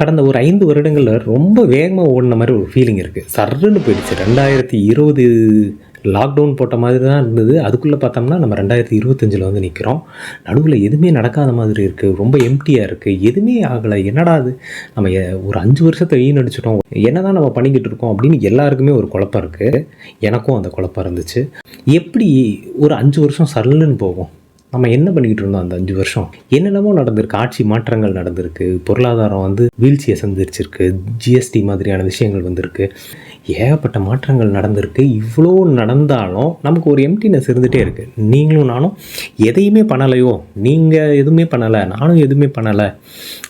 கடந்த ஒரு ஐந்து வருடங்களில் ரொம்ப வேகமாக ஓடின மாதிரி ஒரு ஃபீலிங் இருக்குது சர்ன்னு போயிடுச்சு. ரெண்டாயிரத்தி இருபது லாக்டவுன் போட்ட மாதிரி தான் இருந்தது. அதுக்குள்ளே பார்த்தோம்னா நம்ம ரெண்டாயிரத்தி இருபத்தஞ்சில் வந்து நிற்கிறோம் நடுவில் எதுவுமே நடக்காத மாதிரி இருக்குது ரொம்ப எம்டியாக இருக்குது எதுவுமே ஆகலை. என்னடா அது? நம்ம ஒரு அஞ்சு வருஷத்தை வீணடிச்சிட்டோம் என்ன தான் நம்ம பண்ணிக்கிட்டு இருக்கோம் அப்படின்னு எல்லாருக்குமே ஒரு குழப்பம் இருக்குது எனக்கும் அந்த குழப்பம் இருந்துச்சு. எப்படி ஒரு அஞ்சு வருஷம் சல்லுன்னு போகும்? நம்ம என்ன பண்ணிக்கிட்டு இருந்தோம் அந்த அஞ்சு வருஷம்? என்னென்னமோ நடந்திருக்கு. ஆட்சி மாற்றங்கள் நடந்திருக்கு. பொருளாதாரம் வந்து வீழ்ச்சியை சந்திச்சிருக்கு. ஜிஎஸ்டி மாதிரியான விஷயங்கள் வந்திருக்கு. ஏகப்பட்ட மாற்றங்கள் நடந்திருக்கு. இவ்வளோ நடந்தாலும் நமக்கு ஒரு எம்டினஸ் இருந்துகிட்டே இருக்குது நீங்களும் நானும் எதையுமே பண்ணலையோ நீங்கள் எதுவுமே பண்ணலை நானும் எதுவுமே பண்ணலை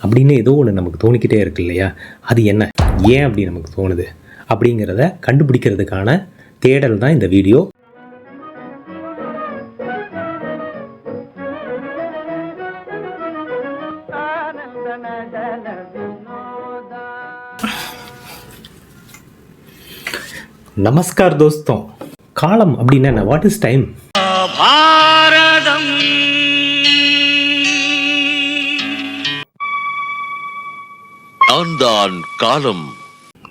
அப்படின்னு ஏதோ ஒன்று நமக்கு தோணிக்கிட்டே இருக்கு இல்லையா? அது என்ன? ஏன் அப்படி நமக்கு தோணுது? அப்படிங்கிறத கண்டுபிடிக்கிறதுக்கான தேடல் தான் இந்த வீடியோ. நமஸ்கார் தோஸ்தம் காலம் அப்படின்னா என்ன? வாட் இஸ் டைம் பாரதம். நான் தான் காலம்.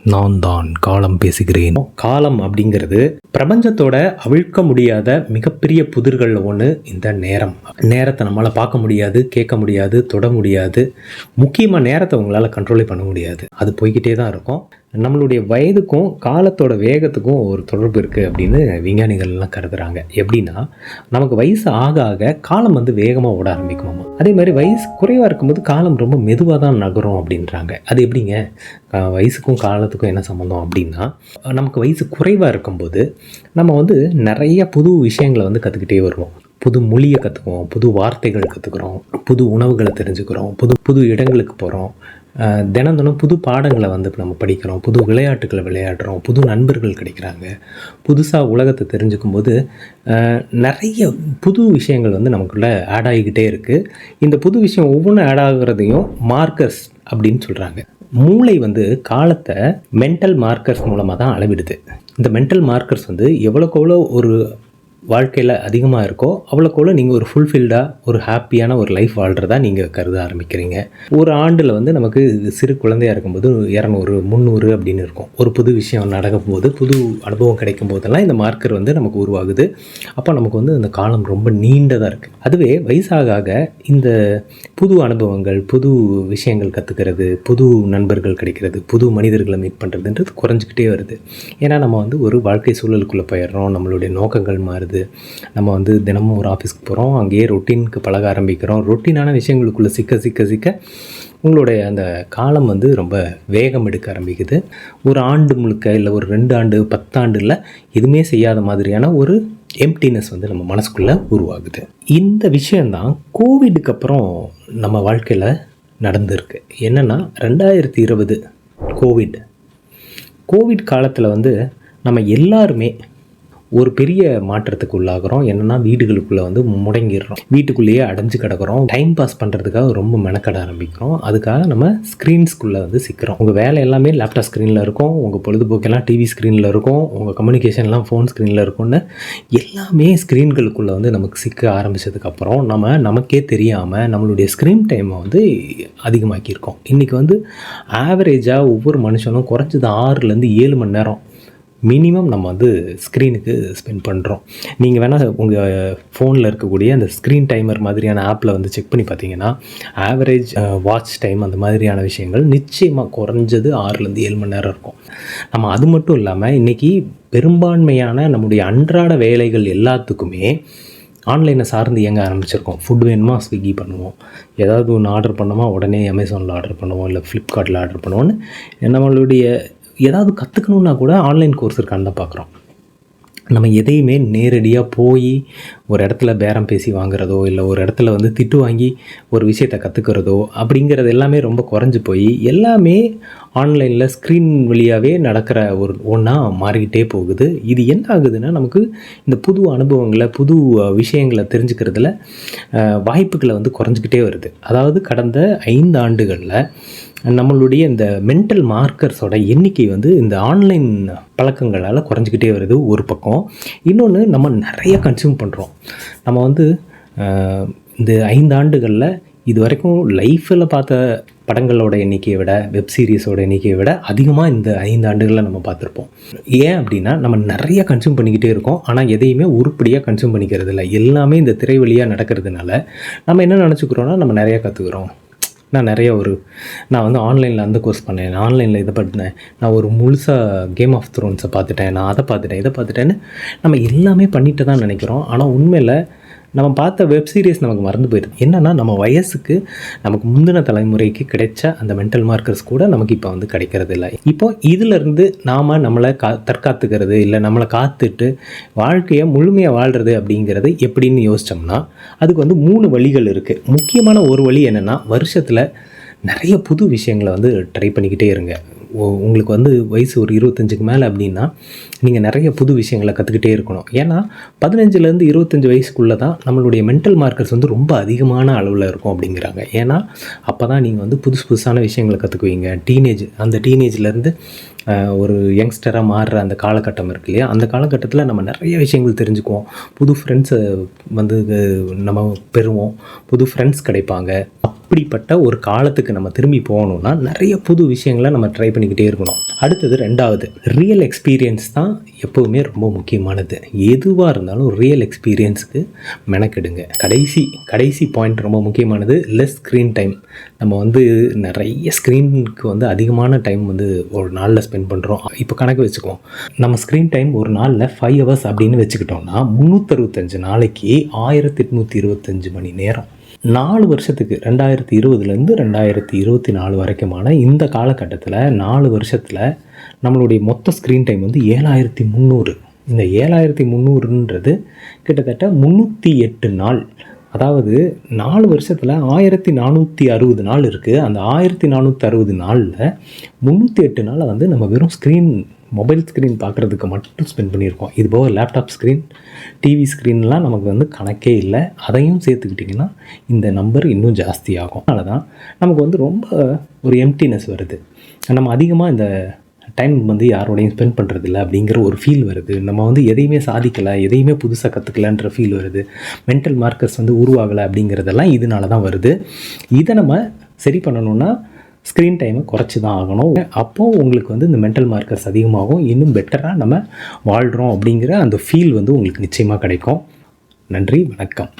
நான் தான் காலம் பேசுகிறேன். காலம் அப்படிங்கிறது பிரபஞ்சத்தோட அவிழ்க்க முடியாத மிகப்பெரிய புதிர்களில் ஒன்று இந்த நேரம். நேரத்தை நம்மளால் பார்க்க முடியாது கேட்க முடியாது தொட முடியாது. முக்கியமாக நேரத்தை உங்களால் கண்ட்ரோலே பண்ண முடியாது. அது போய்கிட்டே தான் இருக்கும். நம்மளுடைய வயதுக்கும் காலத்தோட வேகத்துக்கும் ஒரு தொடர்பு இருக்குது அப்படின்னு விஞ்ஞானிகள்லாம் கருதுகிறாங்க எப்படின்னா நமக்கு வயசு ஆக ஆக காலம் வந்து வேகமாக ஓட ஆரம்பிக்குமாமா. அதே மாதிரி வயசு குறைவாக இருக்கும்போது காலம் ரொம்ப மெதுவாக தான் நகரும் அப்படின்றாங்க. அது எப்படிங்க? வயசுக்கும் காலத்துக்கும் என்ன சம்மந்தம் அப்படின்னா நமக்கு வயசு குறைவாக இருக்கும்போது நம்ம வந்து நிறைய புது விஷயங்களை வந்து கற்றுக்கிட்டே வருவோம். புது மொழியை கற்றுக்குவோம் புது வார்த்தைகள் கற்றுக்குறோம் புது உணவுகளை தெரிஞ்சுக்கிறோம் புது புது இடங்களுக்கு போகிறோம் தினம் தினம் புது பாடங்களை வந்து இப்போ நம்ம படிக்கிறோம் புது விளையாட்டுகளை விளையாடுறோம் புது நண்பர்கள் கிடைக்கிறாங்க. புதுசாக உலகத்தை தெரிஞ்சுக்கும் போது நிறைய புது விஷயங்கள் வந்து நமக்குள்ளே ஆட் ஆகிக்கிட்டே இருக்குது இந்த புது விஷயம் ஒவ்வொன்றும் ஆட் ஆகுறதையும் மார்க்கர்ஸ் அப்படின்னு சொல்கிறாங்க மூளை வந்து காலத்தை மென்டல் மார்க்கர்ஸ் மூலமாக தான் அளவிடுது. இந்த மென்டல் மார்க்கர்ஸ் வந்து எவ்வளோக்கு எவ்வளோ ஒரு வாழ்க்கையில் அதிகமாக இருக்கோ அவ்வளோக்குள்ள நீங்கள் ஒரு ஃபுல்ஃபில்டாக ஒரு ஹாப்பியான ஒரு லைஃப் வாழ்கிறதா நீங்கள் கருத ஆரம்பிக்கிறீங்க. ஒரு ஆண்டில் வந்து நமக்கு சிறு குழந்தையாக இருக்கும்போது இரநூறு முந்நூறு அப்படின்னு இருக்கும். ஒரு புது விஷயம் நடக்கும்போது புது அனுபவம் கிடைக்கும் போதெல்லாம் இந்த மார்க்கர் வந்து நமக்கு உருவாகுது. அப்போ நமக்கு வந்து அந்த காலம் ரொம்ப நீண்டதாக இருக்குது அதுவே வயசாக ஆக இந்த புது அனுபவங்கள் புது விஷயங்கள் கற்றுக்கிறது புது நண்பர்கள் கிடைக்கிறது புது மனிதர்களை மீட் பண்ணுறதுன்றது குறைஞ்சிக்கிட்டே வருது. ஏன்னா நம்ம வந்து ஒரு வாழ்க்கை சூழலுக்குள்ளே போயிடுறோம். நம்மளுடைய நோக்கங்கள் மாறுது. நம்ம வந்து தினமும் ஒரு ஆஃபீஸ்க்கு போகிறோம் அங்கேயே ரொட்டீனுக்கு பழக ஆரம்பிக்கிறோம். ரொட்டீனான விஷயங்களுக்குள்ளே சிக்க சிக்க சிக்க உங்களுடைய அந்த காலம் வந்து ரொம்ப வேகம் எடுக்க ஆரம்பிக்குது. ஒரு ஆண்டு முழுக்க இல்லை ஒரு ரெண்டு ஆண்டு பத்தாண்டில் எதுவுமே செய்யாத மாதிரியான ஒரு எம்டினஸ் வந்து நம்ம மனசுக்குள்ளே உருவாகுது. இந்த விஷயந்தான் கோவிடுக்கு அப்புறம் நம்ம வாழ்க்கையில் நடந்திருக்கு. என்னென்னா ரெண்டாயிரத்தி இருபது கோவிட் கோவிட் காலத்தில் வந்து நம்ம எல்லாருமே ஒரு பெரிய மாற்றத்துக்கு உள்ளாகிறோம். என்னென்னா வீடுகளுக்குள்ளே வந்து முடங்கிடுறோம். வீட்டுக்குள்ளேயே அடைஞ்சு கிடக்கிறோம். டைம் பாஸ் பண்ணுறதுக்காக ரொம்ப மெனக்கட ஆரம்பிக்கிறோம். அதுக்காக நம்ம ஸ்க்ரீன்ஸ்குள்ளே வந்து சிக்கிறோம். உங்கள் வேலை எல்லாமே லேப்டாப் ஸ்க்ரீனில் இருக்கும். உங்கள் பொழுதுபோக்கெல்லாம் டிவி ஸ்க்ரீனில் இருக்கும். உங்கள் கம்யூனிகேஷன்லாம் ஃபோன் ஸ்க்ரீனில் இருக்கும்னு எல்லாமே ஸ்க்ரீன்களுக்குள்ளே வந்து நமக்கு சிக்க ஆரம்பித்ததுக்கப்புறம் நம்ம நமக்கே தெரியாமல் நம்மளுடைய ஸ்க்ரீன் டைமை வந்து அதிகமாக்கியிருக்கோம். இன்றைக்கி வந்து ஆவரேஜாக ஒவ்வொரு மனுஷனும் குறைஞ்சது ஆறுலேருந்து ஏழு மணி நேரம் மினிமம் நம்ம வந்து ஸ்க்ரீனுக்கு ஸ்பெண்ட் பண்ணுறோம் நீங்கள் வேணால் உங்கள் ஃபோனில் இருக்கக்கூடிய அந்த ஸ்க்ரீன் டைமர் மாதிரியான ஆப்பில் வந்து செக் பண்ணி பார்த்தீங்கன்னா ஆவரேஜ் வாட்ச் டைம் அந்த மாதிரியான விஷயங்கள் நிச்சயமாக குறைஞ்சது ஆறுலேருந்து ஏழு மணி நேரம் இருக்கும். நம்ம அது மட்டும் இல்லாமல் இன்றைக்கி பெரும்பான்மையான நம்முடைய அன்றாட வேலைகள் எல்லாத்துக்குமே ஆன்லைனை சார்ந்து இயங்க ஆரம்பிச்சிருக்கோம். ஃபுட் வேணுமா ஸ்விக்கி பண்ணுவோம். ஏதாவது ஒன்று ஆர்டர் பண்ணோமா உடனே அமேசானில் ஆர்டர் பண்ணுவோம் இல்லை ஃப்ளிப்கார்ட்டில் ஆர்டர் பண்ணுவோன்னு நம்மளுடைய ஏதாவது கற்றுக்கணுன்னா கூட ஆன்லைன் கோர்ஸ் இருக்கான்னு தான் பார்க்குறோம். நம்ம எதையுமே நேரடியாக போய் ஒரு இடத்துல பேரம் பேசி வாங்குறதோ இல்லை ஒரு இடத்துல வந்து திட்டு வாங்கி ஒரு விஷயத்தை கற்றுக்கிறதோ அப்படிங்கிறது எல்லாமே ரொம்ப குறைஞ்சி போய் எல்லாமே ஆன்லைனில் ஸ்க்ரீன் வழியாகவே நடக்கிற ஒரு ஒன்றா மாறிக்கிட்டே போகுது. இது என்ன ஆகுதுன்னா நமக்கு இந்த புது அனுபவங்களை புது விஷயங்களை தெரிஞ்சுக்கிறதுல வாய்ப்புகளை வந்து குறைஞ்சிக்கிட்டே வருது. அதாவது கடந்த ஐந்து ஆண்டுகளில் நம்மளுடைய இந்த மென்டல் மார்க்கர்ஸோட எண்ணிக்கை வந்து இந்த ஆன்லைன் பழக்கங்களால் குறைஞ்சிக்கிட்டே வருது ஒரு பக்கம். இன்னொன்று நம்ம நிறைய கன்சியூம் பண்ணுறோம் நம்ம வந்து இந்த ஐந்து ஆண்டுகளில் இது வரைக்கும் லைஃப்பில் பார்த்த படங்களோட எண்ணிக்கையை விட வெப் சீரிஸோட எண்ணிக்கையை விட அதிகமாக இந்த ஐந்து ஆண்டுகளில் நம்ம பார்த்துருப்போம். ஏன் அப்படின்னா நம்ம நிறைய கன்சியூம் பண்ணிக்கிட்டே இருக்கோம். ஆனால் எதையுமே உருப்படியாக கன்சியூம் பண்ணிக்கிறது இல்லை எல்லாமே இந்த திரை வழியாக நடக்கிறதுனால நம்ம என்ன நினச்சிக்கிறோன்னா நம்ம நிறையா கற்றுக்குறோம் நான் நிறைய ஒரு நான் வந்து ஆன்லைனில் அந்த கோர்ஸ் பண்ணேன். ஆன்லைனில் இதை படித்தேன் நான் ஒரு முழுசாக கேம் ஆஃப் த்ரோன்ஸை பார்த்துட்டேன். நான் அதை பார்த்துட்டேன் இதை பார்த்துட்டேன்னு நம்ம எல்லாமே பண்ணிட்டு தான் நினைக்கிறோம். ஆனால் உண்மையில் நம்ம பார்த்த வெப் சீரிஸ் நமக்கு மறந்து போயிடுது. என்னென்னா நம்ம வயசுக்கு நமக்கு முந்தின தலைமுறைக்கு கிடைச்ச அந்த மென்டல் மார்க்கர்ஸ் கூட நமக்கு இப்போ வந்து கிடைக்கிறது இல்லை இப்போ இதிலிருந்து நாம் நம்மளை கா தற்காத்துக்கிறது இல்லை நம்மளை காத்துட்டு வாழ்க்கையை முழுமையாக வாழ்கிறது அப்படிங்கிறது எப்படின்னு யோசித்தோம்னா அதுக்கு வந்து மூணு வழிகள் இருக்குது முக்கியமான ஒரு வழி என்னென்னா வருஷத்தில் நிறைய புது விஷயங்களை வந்து ட்ரை பண்ணிக்கிட்டே இருங்க. உங்களுக்கு வந்து வயசு ஒரு இருபத்தஞ்சுக்கு மேலே அப்படின்னா நீங்கள் நிறைய புது விஷயங்களை கற்றுக்கிட்டே இருக்கணும். ஏன்னா பதினஞ்சுலேருந்து இருபத்தஞ்சி வயசுக்குள்ளே தான் நம்மளுடைய மென்டல் மார்க்கர்ஸ் வந்து ரொம்ப அதிகமான அளவில் இருக்கும் அப்படிங்கிறாங்க. ஏன்னா அப்போ தான் நீங்கள் வந்து புதுசு புதுசான விஷயங்களை கற்றுக்குவீங்க டீனேஜ் அந்த டீனேஜ்லேருந்து ஒரு யங்ஸ்டராக மாறுற அந்த காலகட்டம் இருக்கு இல்லையா? அந்த காலகட்டத்தில் நம்ம நிறைய விஷயங்கள் தெரிஞ்சுக்குவோம். புது ஃப்ரெண்ட்ஸை வந்து நம்ம பெறுவோம். புது ஃப்ரெண்ட்ஸ் கிடைப்பாங்க. அப்படிப்பட்ட ஒரு காலத்துக்கு நம்ம திரும்பி போகணும்னா நிறைய புது விஷயங்களை நம்ம ட்ரை பண்ணிக்கிட்டே இருக்கணும். அடுத்தது ரெண்டாவது ரியல் எக்ஸ்பீரியன்ஸ் தான் எப்போவுமே ரொம்ப முக்கியமானது. எதுவாக இருந்தாலும் ரியல் எக்ஸ்பீரியன்ஸுக்கு மெனக்கெடுங்க. கடைசி கடைசி பாயிண்ட் ரொம்ப முக்கியமானது லெஸ் ஸ்க்ரீன் டைம் நம்ம வந்து நிறைய ஸ்க்ரீனுக்கு வந்து அதிகமான டைம் வந்து ஒரு நாளில் ஸ்பெண்ட் பண்ணுறோம் இப்போ கணக்கு வச்சுக்குவோம். நம்ம ஸ்க்ரீன் டைம் ஒரு நாளில் ஃபைவ் ஹவர்ஸ் அப்படின்னு வச்சுக்கிட்டோம்னா முந்நூற்றறுபத்தஞ்சு நாளைக்கு ஆயிரத்தி எட்நூற்றி இருபத்தஞ்சு மணி நேரம். நாலு வருஷத்துக்கு ரெண்டாயிரத்தி இருபதுலேருந்து ரெண்டாயிரத்தி இருபத்தி நாலு வரைக்குமான இந்த காலகட்டத்தில் நாலு வருஷத்தில் நம்மளுடைய மொத்த ஸ்க்ரீன் டைம் வந்து ஏழாயிரத்தி முந்நூறு இந்த ஏழாயிரத்தி முந்நூறுன்றது கிட்டத்தட்ட முந்நூற்றி எட்டு நாள். அதாவது நாலு வருஷத்தில் ஆயிரத்தி நானூற்றி அறுபது நாள் இருக்குது அந்த ஆயிரத்தி நானூற்றி அறுபது நாளில் முந்நூற்றி எட்டு நாளை வந்து நம்ம வெறும் ஸ்க்ரீன் மொபைல் ஸ்க்ரீன் பார்க்குறதுக்கு மட்டும் ஸ்பெண்ட் பண்ணியிருக்கோம். இது போக லேப்டாப் ஸ்க்ரீன் டிவி ஸ்க்ரீன்லாம் நமக்கு வந்து கணக்கே இல்லை. அதையும் சேர்த்துக்கிட்டிங்கன்னா இந்த நம்பர் இன்னும் ஜாஸ்தி ஆகும் அதனால தான் நமக்கு வந்து ரொம்ப ஒரு எம்டினஸ் வருது. நம்ம அதிகமாக இந்த டைம் வந்து யாரோடையும் ஸ்பெண்ட் பண்ணுறதில்ல அப்படிங்கிற ஒரு ஃபீல் வருது. நம்ம வந்து எதையுமே சாதிக்கலை எதையுமே புதுசாக கற்றுக்கலன்ற ஃபீல் வருது. மென்டல் மார்க்கர்ஸ் வந்து உருவாகலை அப்படிங்கிறதெல்லாம் இதனால தான் வருது. இதை நம்ம சரி பண்ணணும்னா ஸ்க்ரீன் டைமை குறைச்சி தான் ஆகணும். அப்போது உங்களுக்கு வந்து இந்த மென்டல் மார்க்கர்ஸ் அதிகமாகும். இன்னும் பெட்டராக நம்ம வாழ்கிறோம் அப்படிங்கிற அந்த ஃபீல் வந்து உங்களுக்கு நிச்சயமாக கிடைக்கும். நன்றி வணக்கம்.